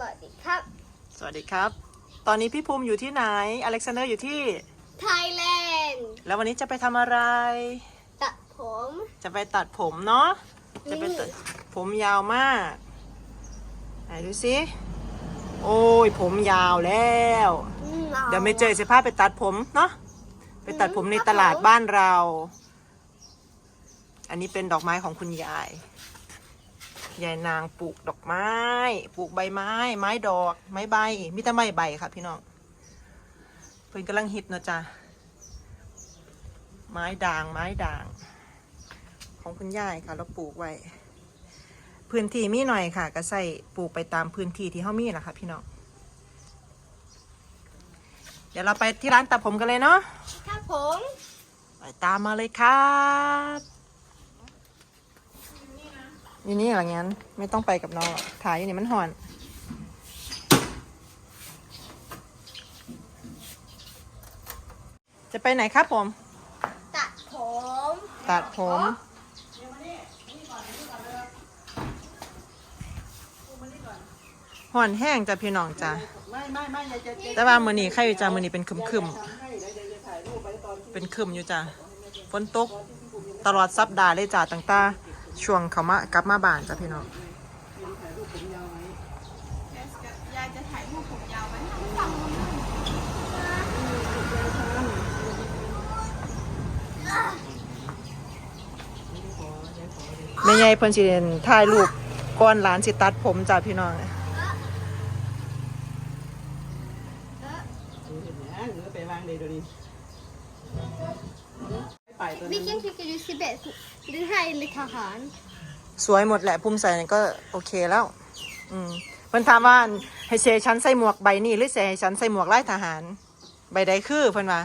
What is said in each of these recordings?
วัสดีครับ สวัสดีครับ ตอนนี้พี่ภูมิอยู่ที่ไหน อเล็กซานเดอร์อยู่ที่ ไทยแลนด์ แล้ววันนี้จะไปทำอะไร ตัดผม จะไปตัดผมเนาะ จะไปตัดนี่ผมยาวมาก ไหนดูสิ โอ้ยผมยาวแล้วอืมเดี๋ยวไม่เจอเสภาพไปตัดผมเนาะ ไปตัดผมในตลาดบ้านเรา อันนี้เป็นดอกไม้ของคุณยาย ยายนางปลูกดอกไม้ ปลูกใบไม้ ไม้ดอก ไม้ใบ มีแต่ไม้ใบค่ะพี่น้อง เพิ่นกำลังฮิตเนาะจ้ะ ไม้ด่าง ไม้ด่าง ของคุณยายค่ะ เราปลูกไว้ พื้นที่มีหน่อยค่ะ ก็ใส่ปลูกไปตามพื้นที่ที่เขามีแหละค่ะพี่น้อง เดี๋ยวเราไปที่ร้านตัดผมกันเลยเนาะครับผม ไปตามมาเลยครับ อยู่นี่หลังงั้นไม่ต้องไปกับน้องหรอกถ่ายอยู่นี่มันห่อน จะไปไหนครับผม ตัดผม ตัดผม ห่อนแห้งจ้ะพี่น้องจ้ะไม่ไม่ไม่ยายจะจะแต่ว่ามือนี้ใครอยู่จ้ะมือนี้เป็นคึมคึมทำให้แล้วยายจะถ่ายรูปไปตอนๆเป็นคึมอยู่จ้ะฝนตกตลอดสัปดาห์เลยจ้ะตั้งแต่ ช่วงเขามากลับมาบ้านจ้ะพี่น้องยายจะถ่ายรูปผมยาวไหมแม่ใหญ่เพิ่นสิเรียนถ่ายรูปก่อนหลานสิตัดผมจ้ะพี่น้องเนนะหรือไปวางเลยเดี๋ยวนี้ ไปตัวนั้น Vilken tycker du ser bäst? Den här eller kahan? สวยหมดแหละภูมิใส่ก็โอเคแล้ว อืมเพิ่นถามว่าให้เสฉันใส่หมวกใบนี้หรือเสให้ฉันใส่หมวกไล่ทหาร ใบใดคือเพิ่นว่า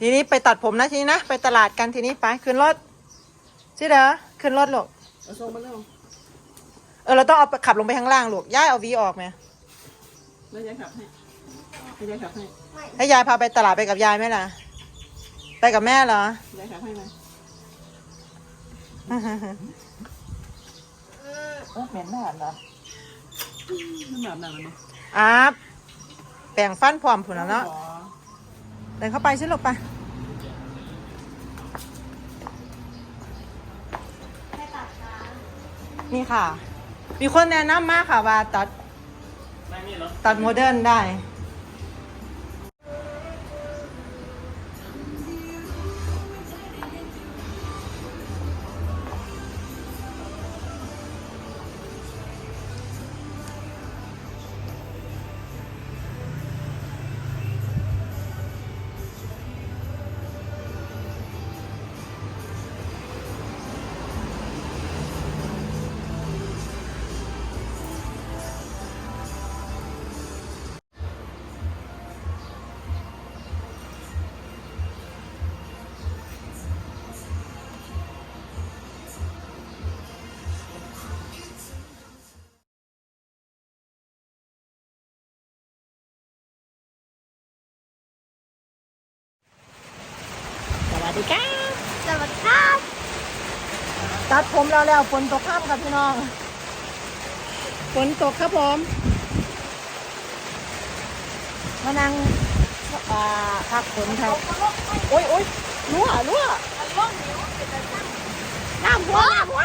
ทีนี้ไปตัดผมนะทีนี้นะ ไปตลาดกันทีนี้ไปขึ้นรถสิเด้อขึ้นรถลูกเอาส่งมาแล้วเออเราต้องเอาขับลงไปข้างล่างลูกย้ายเอาวีออกไหมแล้วยายขับให้ให้ยายขับให้ให้ยายพาไปตลาดไปกับยายไหมล่ะ ไปกับแม่เหรอยายขับให้ไหมโอ้เหม็นหนาดเหรอมันหนาดหนาดเลยอาบแปรงฟันพร้อมผุนแล้วเนาะอ๋อเดินเข้าไปสิลูกไปนี่ค่ะ มีคนแนะนำมากค่ะว่าตัดตัดโมเดิร์นได้ วัสดีครับ สวัสดีครับ ตัดผมแล้วแล้วฝนตกข้ามครับพี่น้อง ฝนตกครับผม มานั่งอ่าพักฝนครับ โอ้ยโอ้ยรั่วรั่วน้ำหัวน้ำหัว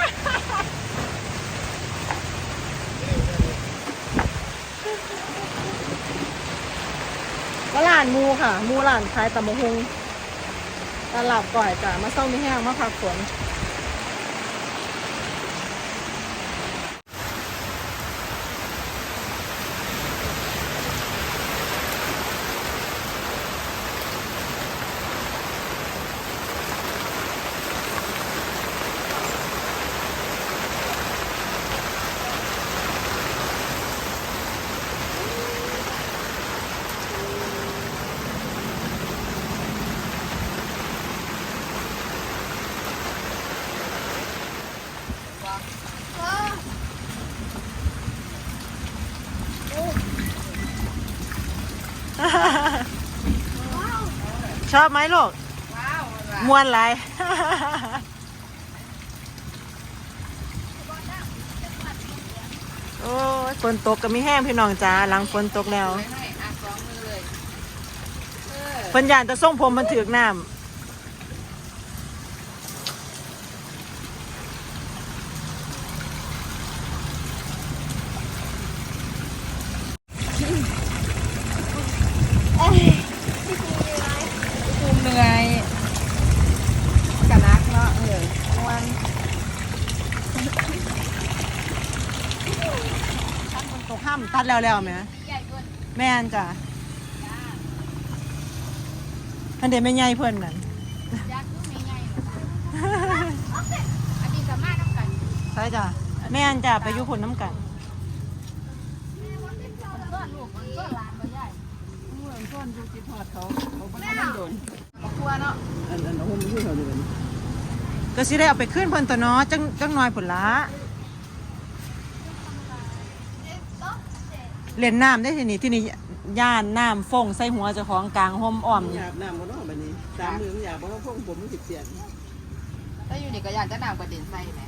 ก็ร้านหมูค่ะหมูร้านขายตำมะฮุง ตลับก่อยจ้ะมาเศร้าไม่แห้งมาพักฝน ชอบไหมลูกว้าวมวนไรโอ้ฝนตกก็มีแห้งพี่น้องจ้าหลังฝนตกแล้วไม่ให้อาสองมือเลยเออเพิ่นยานจะส่งผมมันถือกน้ำ เอ้ยพี่ซีมีไหม ภูมิเหนื่อยกะนักเนาะเออวัน ตกห้ามตัดแล้วแล้วไหมใหญ่เกินแม่นจ้ะอันเดี๋ยวไม่ใหญ่เพิ่นนั่นยักษ์ไม่ใหญ่หรอกอันนี้สามารถทำกันใช่จ้ะแม่นจ้ะไปอยู่พุ่นน้ำกันต้นลูกต้นหลานก็ใหญ่เมื่อต้นดูจิทอดเขาเขาไม่ได้โดนมาครัวเนาะอันอันเอาหุ้มที่เขาเดินก็สิได้เอาไปขึ้นเพิ่นตัวเนาะจังจังน้อยผุนละ เล่นน้ำได้ทีนี้ที่นี่ย่านน้ำฟงใส่หัวเจ้าของกลางห่มอ้อมหนี่ยาบน้ำมันต้องแบบนี้สามมือมันหยาบเพราะว่าพวกผมมันติดเสียนถ้าอยู่นี่ก็อยากจะนำประเด็นใส่ไหม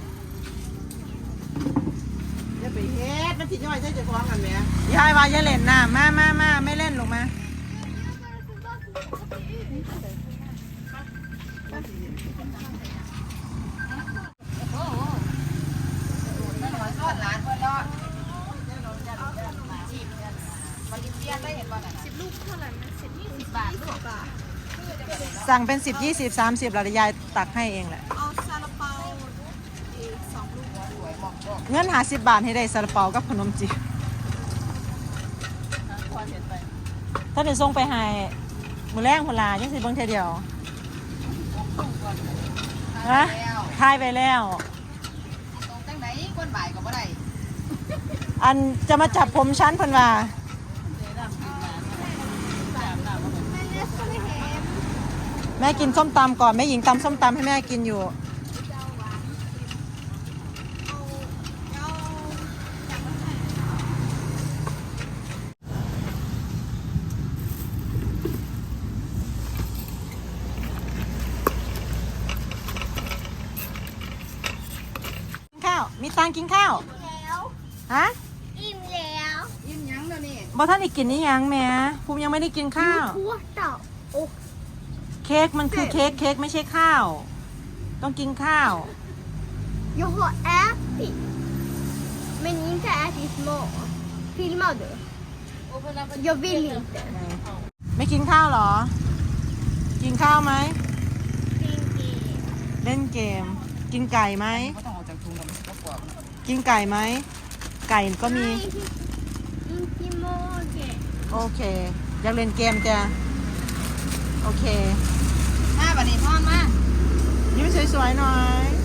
อย่าไปเฮ็ดมันติดย่อยใช่จะฟ้องกันไหมยายว่าอย่าเล่นน้ำมามามาไม่เล่นลงมาโอ้โหนั่นหน่อยต้นหลานเพื่อนเนาะจีบมาลิเบี ยนได้เห็นบ่น่ะสิบลูกเท่าไหร่นะสิบยี่สิบบาทลูกบาทสั่งเป็นสิบยี่สิบสามสิบเราจะยายตักให้เองแหละ เอาซาลาเปาอีกสองลูกเงินหาสิบบาทให้ได้ซาลาเปากับขนมจีบถ้าเดี๋ยวส่งไปให้มือแรงพนลายังสิเบิ่งเทเดียวฮะทายไปแล้วอันจะมาจับผมชั้นพิ่นว่า แม่กินส้มตำก่อน แม่หญิงตำส้มตำให้แม่กินอยู่ กินข้าว มีตังค์กินข้าว แล้วฮะอิ่มแล้วยิ้มยั้งแล้วนี่บอท่านอีกกินนี่ยังแม่ภูมิยังไม่ได้กินข้าวพัวเต่าโอ้ เค้กมันคือเค้กเค้กไม่ใช่ข้าว ต้องกินข้าว Jag har ätit. Men inte ätit mat. Filmar du? โอ้เพิ่นเอาไป Jag vill inte. ไม่กินข้าวเหรอ กินข้าวไหม Pinky. เล่นเกม กินไก่ไหม ก็ต้องออกจากถุงแล้วมันก็กรอบกินไก่ไหม ไก่ก็มี Nej, inte i magen. โอเค อยากเล่นเกมจ้ะโอเค มาบัดนี้พ่อมายิ้มสวยๆหน่อย